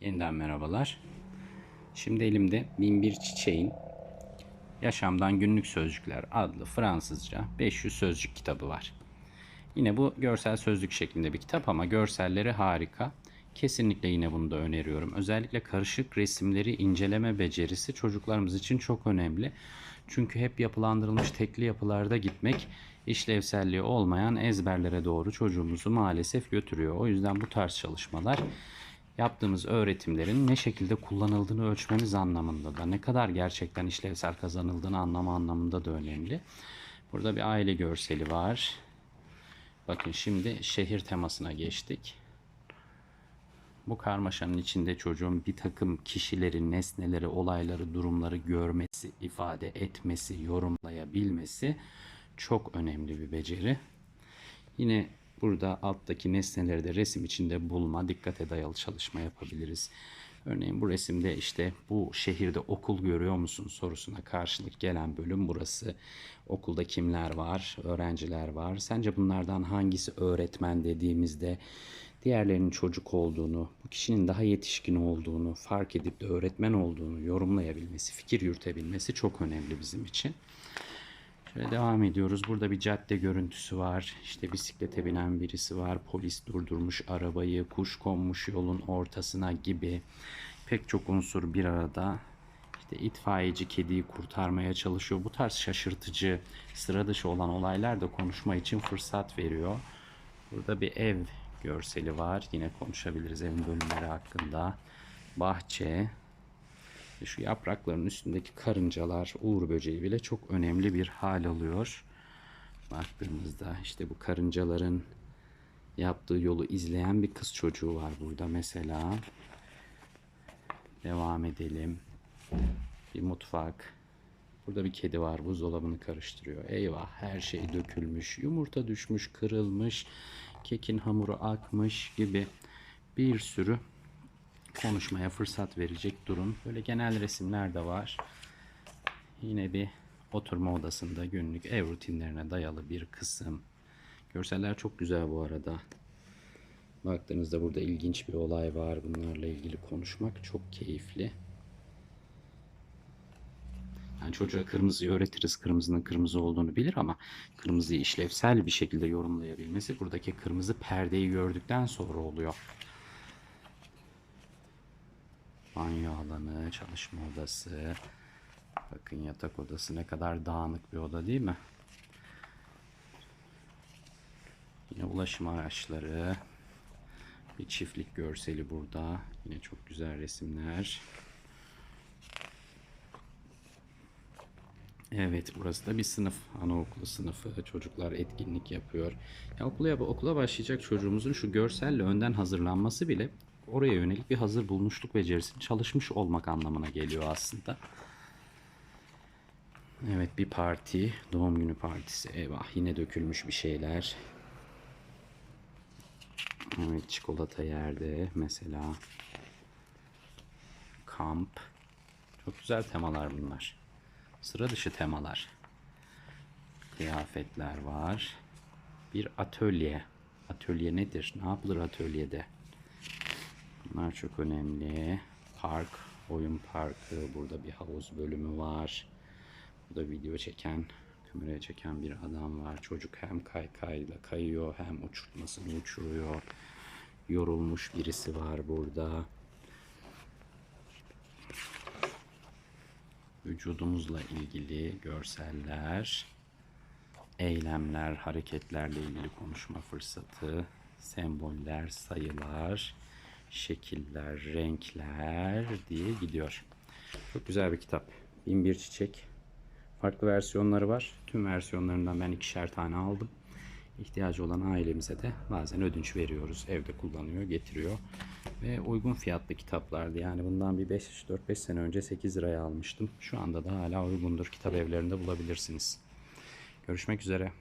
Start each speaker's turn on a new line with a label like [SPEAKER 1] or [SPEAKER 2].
[SPEAKER 1] Yeniden merhabalar. Şimdi elimde Binbir Çiçeğin Yaşamdan Günlük Sözcükler adlı Fransızca 500 sözcük kitabı var. Yine bu görsel sözlük şeklinde bir kitap ama görselleri harika. Kesinlikle yine bunu da öneriyorum. Özellikle karışık resimleri inceleme becerisi çocuklarımız için çok önemli. Çünkü hep yapılandırılmış tekli yapılarda gitmek işlevselliği olmayan ezberlere doğru çocuğumuzu maalesef götürüyor. O yüzden bu tarz çalışmalar yaptığımız öğretimlerin ne şekilde kullanıldığını ölçmemiz anlamında da ne kadar gerçekten işlevsel kazanıldığını anlama anlamında da önemli. Burada bir aile görseli var. Bakın şimdi şehir temasına geçtik. Bu karmaşanın içinde çocuğun bir takım kişileri, nesneleri, olayları, durumları görmesi, ifade etmesi, yorumlayabilmesi çok önemli bir beceri. Yine burada alttaki nesneleri de resim içinde bulma, dikkate dayalı çalışma yapabiliriz. Örneğin bu resimde işte bu şehirde okul görüyor musun sorusuna karşılık gelen bölüm burası. Okulda kimler var? Öğrenciler var. Sence bunlardan hangisi öğretmen dediğimizde diğerlerinin çocuk olduğunu, bu kişinin daha yetişkin olduğunu fark edip de öğretmen olduğunu yorumlayabilmesi, fikir yürütebilmesi çok önemli bizim için. Şöyle devam ediyoruz. Burada bir cadde görüntüsü var. İşte bisiklete binen birisi var. Polis durdurmuş arabayı, kuş konmuş yolun ortasına gibi pek çok unsur bir arada. İşte itfaiyeci kediyi kurtarmaya çalışıyor. Bu tarz şaşırtıcı, sıra dışı olan olaylar da konuşma için fırsat veriyor. Burada bir ev görseli var. Yine konuşabiliriz evin bölümleri hakkında. Bahçe, şu yaprakların üstündeki karıncalar, uğur böceği bile çok önemli bir hal alıyor. Baktığımızda işte bu karıncaların yaptığı yolu izleyen bir kız çocuğu var burada mesela. Devam edelim. Bir mutfak. Burada bir kedi var buzdolabını karıştırıyor. Eyvah her şey dökülmüş. Yumurta düşmüş, kırılmış. Kekin hamuru akmış gibi bir sürü konuşmaya fırsat verecek durum. Böyle genel resimler de var. Yine bir oturma odasında günlük ev rutinlerine dayalı bir kısım. Görseller çok güzel bu arada. Baktığınızda burada ilginç bir olay var. Bunlarla ilgili konuşmak çok keyifli. Yani çocuğa kırmızıyı öğretiriz. Kırmızının kırmızı olduğunu bilir ama kırmızıyı işlevsel bir şekilde yorumlayabilmesi buradaki kırmızı perdeyi gördükten sonra oluyor. Banyo alanı, çalışma odası. Bakın yatak odası ne kadar dağınık bir oda değil mi? Yine ulaşım araçları. Bir çiftlik görseli burada. Yine çok güzel resimler. Evet burası da bir sınıf. Anaokulu sınıfı. Çocuklar etkinlik yapıyor. Ya okula, okula başlayacak çocuğumuzun şu görselle önden hazırlanması bile oraya yönelik bir hazır bulmuşluk becerisini çalışmış olmak anlamına geliyor aslında. Evet bir parti, doğum günü partisi. Eyvah yine dökülmüş bir şeyler. Evet çikolata yerde mesela. Kamp. Çok güzel temalar bunlar. Sıra dışı temalar. Kıyafetler var. Bir atölye. Atölye nedir? Ne yapılır atölyede? Bunlar çok önemli. Park, oyun parkı. Burada bir havuz bölümü var. Burada video çeken, kameraya çeken bir adam var. Çocuk hem kaykayla kayıyor hem uçurtmasını uçuruyor. Yorulmuş birisi var burada. Vücudumuzla ilgili görseller, eylemler, hareketlerle ilgili konuşma fırsatı, semboller, sayılar, şekiller, renkler diye gidiyor. Çok güzel bir kitap. Bin bir çiçek. Farklı versiyonları var. Tüm versiyonlarından ben ikişer tane aldım. İhtiyacı olan ailemize de bazen ödünç veriyoruz. Evde kullanıyor, getiriyor. Ve uygun fiyatlı kitaplardı. Yani bundan bir 5-4-5 sene önce 8 liraya almıştım. Şu anda da hala uygundur. Kitap evlerinde bulabilirsiniz. Görüşmek üzere.